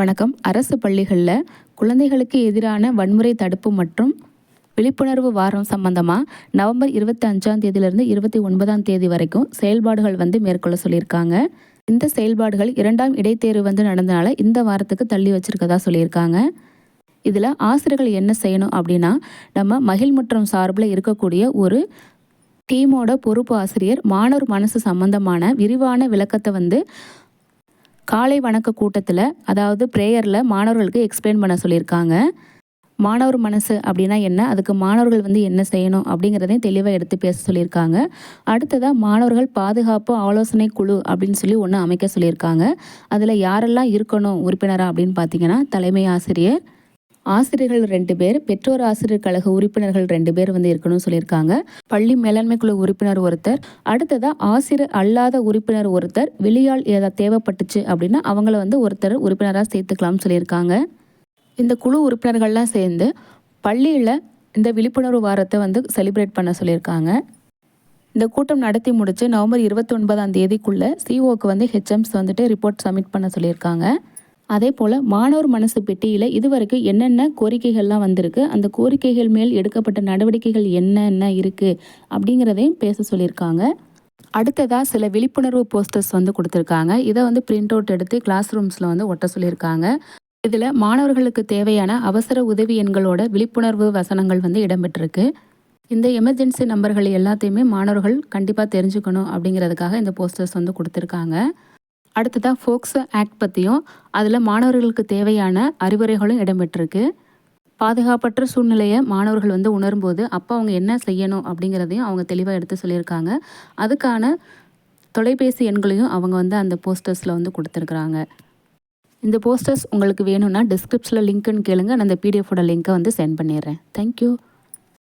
வணக்கம். அரசு பள்ளிகளில் குழந்தைகளுக்கு எதிரான வன்முறை தடுப்பு மற்றும் விழிப்புணர்வு வாரம் சம்பந்தமாக நவம்பர் இருபத்தி அஞ்சாம் தேதியிலிருந்து இருபத்தி ஒன்பதாம் தேதி வரைக்கும் செயல்பாடுகள் வந்து மேற்கொள்ள சொல்லியிருக்காங்க. இந்த செயல்பாடுகள் இரண்டாம் இடைத்தேர்வு வந்து நடந்தனால இந்த வாரத்துக்கு தள்ளி வச்சிருக்கதா சொல்லியிருக்காங்க. இதில் ஆசிரியர்கள் என்ன செய்யணும் அப்படின்னா நம்ம மகிழ்முற்றம் சார்பில் இருக்கக்கூடிய ஒரு டீமோட பொறுப்பு ஆசிரியர் மாணவர் மனசு சம்பந்தமான விரிவான விளக்கத்தை வந்து காலை வணக்க கூட்டத்தில் அதாவது ப்ரேயரில் மாணவர்களுக்கு எக்ஸ்பிளைன் பண்ண சொல்லியிருக்காங்க. மாணவர் மனசு அப்படின்னா என்ன? அதுக்கு மாணவர்கள் வந்து என்ன செய்யணும் அப்படிங்கிறதையும் தெளிவாக எடுத்து பேச சொல்லியிருக்காங்க. அடுத்ததாக மாணவர்கள் பாதுகாப்பு ஆலோசனை குழு அப்படின்னு சொல்லி ஒன்று அமைக்க சொல்லியிருக்காங்க. அதில் யாரெல்லாம் இருக்கணும் உறுப்பினராக அப்படின்னு பார்த்தீங்கன்னா தலைமை ஆசிரியர் ஆசிரியர்கள் ரெண்டு பேர் பெற்றோர் ஆசிரியர் கழக உறுப்பினர்கள் ரெண்டு பேர் வந்து இருக்கணும்னு சொல்லியிருக்காங்க. பள்ளி மேலாண்மை குழு உறுப்பினர் ஒருத்தர் அடுத்ததாக ஆசிரியர் அல்லாத உறுப்பினர் ஒருத்தர் வெளியால் ஏதாவது தேவைப்பட்டுச்சு அப்படின்னா அவங்கள வந்து ஒருத்தர் உறுப்பினராக சேர்த்துக்கலாம்னு சொல்லியிருக்காங்க. இந்த குழு உறுப்பினர்கள்லாம் சேர்ந்து பள்ளியில் இந்த விழிப்புணர்வு வாரத்தை வந்து செலிப்ரேட் பண்ண சொல்லியிருக்காங்க. இந்த கூட்டம் நடத்தி முடித்து நவம்பர் இருபத்தி ஒன்பதாம் தேதிக்குள்ளே சிஓக்கு வந்து ஹெச்எம்ஸ் வந்துட்டு ரிப்போர்ட் சப்மிட் பண்ண சொல்லியிருக்காங்க. அதே போல் மாணவர் மனசு பெட்டியில் இதுவரைக்கும் என்னென்ன கோரிக்கைகள்லாம் வந்திருக்கு அந்த கோரிக்கைகள் மேல் எடுக்கப்பட்ட நடவடிக்கைகள் என்னென்ன இருக்குது அப்படிங்கிறதையும் பேச சொல்லியிருக்காங்க. அடுத்ததாக சில விழிப்புணர்வு போஸ்டர்ஸ் வந்து கொடுத்துருக்காங்க. இதை வந்து பிரிண்ட் அவுட் எடுத்து கிளாஸ் ரூம்ஸில் வந்து ஒட்ட சொல்லியிருக்காங்க. இதில் மாணவர்களுக்கு தேவையான அவசர உதவி எண்களோட விழிப்புணர்வு வசனங்கள் வந்து இடம்பெற்றிருக்கு. இந்த எமர்ஜென்சி நம்பர்கள் எல்லாத்தையுமே மாணவர்கள் கண்டிப்பாக தெரிஞ்சுக்கணும் அப்படிங்கிறதுக்காக இந்த போஸ்டர்ஸ் வந்து கொடுத்துருக்காங்க. அடுத்ததாக ஃபோக்ஸோ ஆக்ட் பற்றியும் அதில் மாணவர்களுக்கு தேவையான அறிவுரைகளும் இடம்பெற்றிருக்கு. பாதுகாப்பற்ற சூழ்நிலையை மாணவர்கள் வந்து உணரும்போது அப்போ அவங்க என்ன செய்யணும் அப்படிங்கிறதையும் அவங்க தெளிவாக எடுத்து சொல்லியிருக்காங்க. அதுக்கான தொலைபேசி எண்களையும் அவங்க வந்து அந்த போஸ்டர்ஸில் வந்து கொடுத்துருக்குறாங்க. இந்த போஸ்டர்ஸ் உங்களுக்கு வேணும்னா டிஸ்கிரிப்ஷனில் லிங்க்குன்னு கேளுங்க. நான் அந்த பிடிஎஃபோட லிங்க்கை வந்து சென்ட் பண்ணிடுறேன். தேங்க்யூ